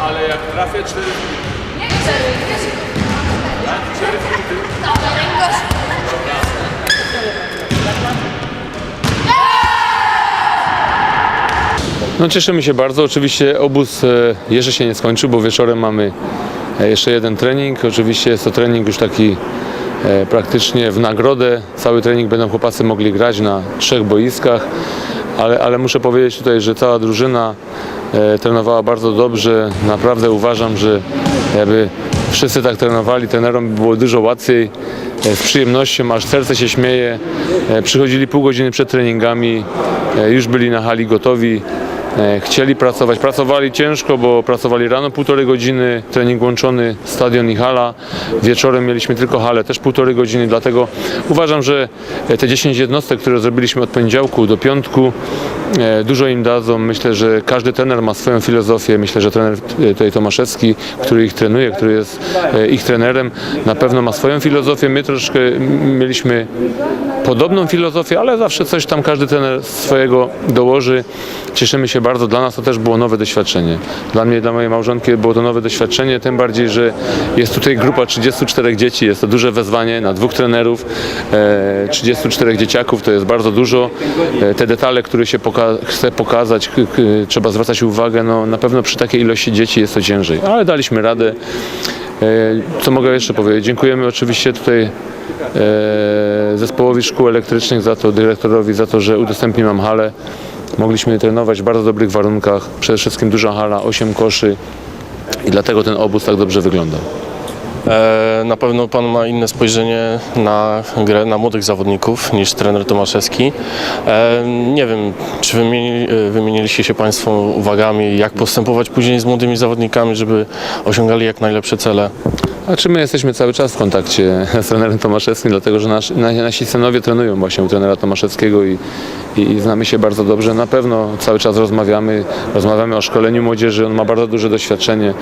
Ale jak trafię 4 No cieszymy się bardzo. Oczywiście obóz e, jeszcze się nie skończył, bo wieczorem mamy e, jeszcze jeden trening. Oczywiście jest to trening już taki e, praktycznie w nagrodę. Cały trening będą chłopacy mogli grać na trzech boiskach, ale, ale muszę powiedzieć tutaj, że cała drużyna trenowała bardzo dobrze. Naprawdę uważam, że jakby wszyscy tak trenowali, trenerom było dużo łatwiej, e, z przyjemnością, aż serce się śmieje. E, Przychodzili pół godziny przed treningami, e, już byli na hali gotowi. E, Chcieli pracować, pracowali ciężko, bo pracowali rano półtorej godziny, trening łączony, stadion i hala. Wieczorem mieliśmy tylko halę, też półtorej godziny, dlatego uważam, że e, te 10 jednostek, które zrobiliśmy od poniedziałku do piątku, e, dużo im dadzą. Myślę, że każdy trener ma swoją filozofię. Myślę, że trener tutaj Tomaszewski, który ich trenuje, który jest ich trenerem, na pewno ma swoją filozofię. My troszkę mieliśmy podobną filozofię, ale zawsze coś tam każdy trener swojego dołoży. Cieszymy się bardzo. Dla nas to też było nowe doświadczenie. Dla mnie, dla mojej małżonki było to nowe doświadczenie, tym bardziej, że jest tutaj grupa 34 dzieci. Jest to duże wezwanie na dwóch trenerów, e, 34 dzieciaków, to jest bardzo dużo. E, te detale, które się poka- chce pokazać, trzeba zwracać uwagę. No, na pewno przy takiej ilości dzieci jest to ciężej, ale daliśmy radę. E, Co mogę jeszcze powiedzieć? Dziękujemy oczywiście tutaj e, zespołowi szkół elektrycznych za to, dyrektorowi za to, że udostępnił nam halę. Mogliśmy trenować w bardzo dobrych warunkach. Przede wszystkim duża hala, 8 koszy i dlatego ten obóz tak dobrze wyglądał. E, Na pewno Pan ma inne spojrzenie na grę, na młodych zawodników niż trener Tomaszewski. E, Nie wiem, czy wymieni, e, wymieniliście się Państwo uwagami, jak postępować później z młodymi zawodnikami, żeby osiągali jak najlepsze cele. A czy my jesteśmy cały czas w kontakcie z trenerem Tomaszewskim, dlatego że nasz, na- nasi synowie trenują właśnie u trenera Tomaszewskiego i, i, i znamy się bardzo dobrze. Na pewno cały czas rozmawiamy, rozmawiamy o szkoleniu młodzieży, on ma bardzo duże doświadczenie.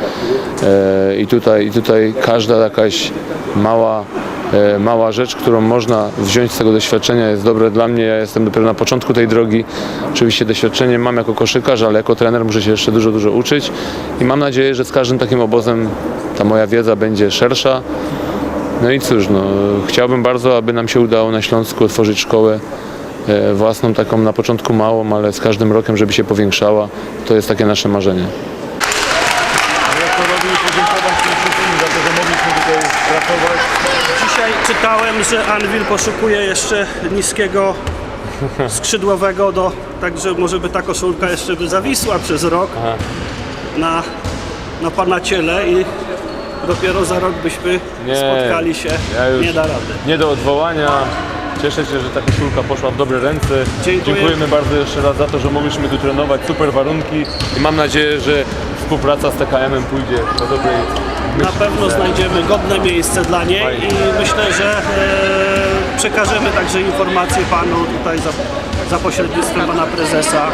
E, i, tutaj, i tutaj każda jakaś mała mała rzecz, którą można wziąć z tego doświadczenia jest dobre dla mnie. Ja jestem dopiero na początku tej drogi. Oczywiście doświadczenie mam jako koszykarz, ale jako trener muszę się jeszcze dużo, dużo uczyć i mam nadzieję, że z każdym takim obozem ta moja wiedza będzie szersza. No i cóż, no, chciałbym bardzo, aby nam się udało na Śląsku otworzyć szkołę e, własną, taką na początku małą, ale z każdym rokiem, żeby się powiększała. To jest takie nasze marzenie. dyrektorowi podziękować wszystkim za to, że mogliśmy tutaj pracować. Dzisiaj czytałem, że Anvil poszukuje jeszcze niskiego skrzydłowego, do, także może by ta koszulka jeszcze by zawisła przez rok na, na pana ciele i dopiero za rok byśmy Nie, spotkali się. ja już- Nie da rady. Nie do odwołania. Cieszę się, że ta koszulka poszła w dobre ręce. Dziękuję. Dziękujemy bardzo jeszcze raz za to, że mogliśmy tu trenować. Super warunki i mam nadzieję, że współpraca z TKM-em pójdzie do dobrej Na pewno znajdziemy godne miejsce dla niej Fajnie. i myślę, że e, przekażemy także informacje panu tutaj za, za pośrednictwem pana prezesa,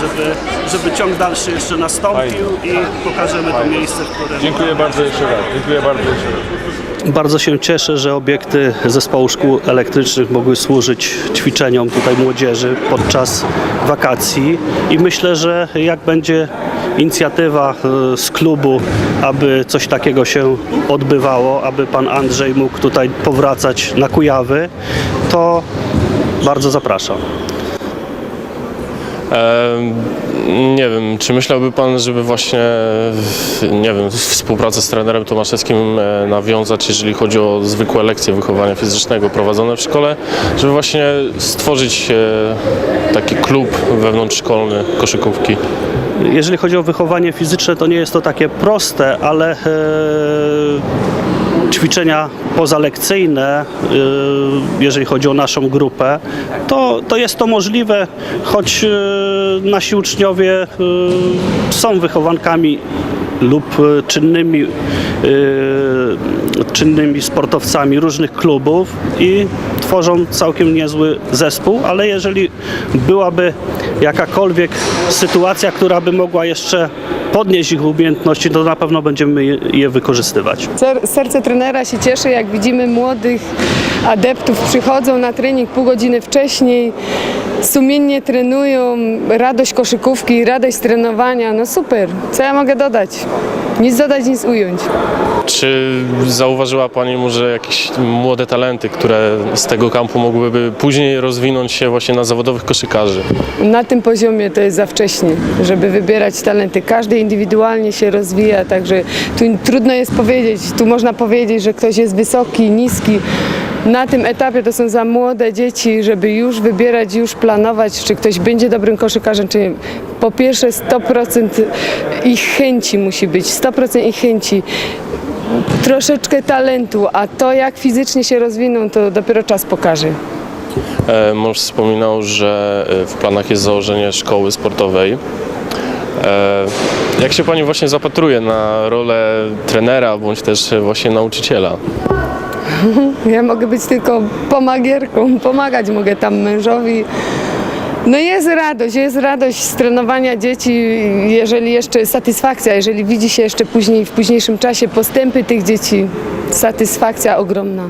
żeby, żeby ciąg dalszy jeszcze nastąpił i pokażemy to miejsce, w którym Dziękuję bardzo jeszcze raz. Dziękuję bardzo jeszcze raz. Bardzo się cieszę, że obiekty zespołu szkół elektrycznych mogły służyć ćwiczeniom tutaj młodzieży podczas wakacji i myślę, że jak będzie inicjatywa e, z klubu, aby coś takiego się odbywało, aby pan Andrzej mógł tutaj powracać na Kujawy, to bardzo zapraszam. E, Nie wiem, czy myślałby Pan, żeby właśnie, nie wiem, współpracę z trenerem Tomaszewskim nawiązać, jeżeli chodzi o zwykłe lekcje wychowania fizycznego prowadzone w szkole, żeby właśnie stworzyć e, taki klub wewnątrzszkolny koszykówki? Jeżeli chodzi o wychowanie fizyczne, to nie jest to takie proste, ale e, ćwiczenia pozalekcyjne, e, jeżeli chodzi o naszą grupę, to, to jest to możliwe, choć e, nasi uczniowie są wychowankami lub e, czynnymi, e, czynnymi sportowcami różnych klubów i tworzą całkiem niezły zespół, ale jeżeli byłaby jakakolwiek sytuacja, która by mogła jeszcze podnieść ich umiejętności, to na pewno będziemy je, wykorzystywać. Ser- Serce trenera się cieszy, jak widzimy młodych adeptów przychodzą na trening pół godziny wcześniej, sumiennie trenują, radość koszykówki, radość trenowania, no super, co ja mogę dodać? Nic dodać, nic ująć. Czy zauważyła Pani może jakieś młode talenty, które z tego kampu mogłyby później rozwinąć się właśnie na zawodowych koszykarzy? Na tym poziomie to jest za wcześnie, żeby wybierać talenty. Każdy indywidualnie się rozwija, także tu trudno jest powiedzieć. Tu można powiedzieć, że ktoś jest wysoki, niski. Na tym etapie to są za młode dzieci, żeby już wybierać, już planować, czy ktoś będzie dobrym koszykarzem, czy nie. Po pierwsze 100% ich chęci musi być, 100% ich chęci. Troszeczkę talentu, a to jak fizycznie się rozwiną, to dopiero czas pokaże. E, Mąż wspominał, że e, w planach jest założenie szkoły sportowej. E, Jak się Pani właśnie zapatruje na rolę trenera bądź też właśnie nauczyciela? Ja mogę być tylko pomagierką, pomagać mogę tam mężowi. No jest radość, jest radość z trenowania dzieci, jeżeli jeszcze satysfakcja, jeżeli widzi się jeszcze później, w późniejszym czasie postępy tych dzieci, satysfakcja ogromna.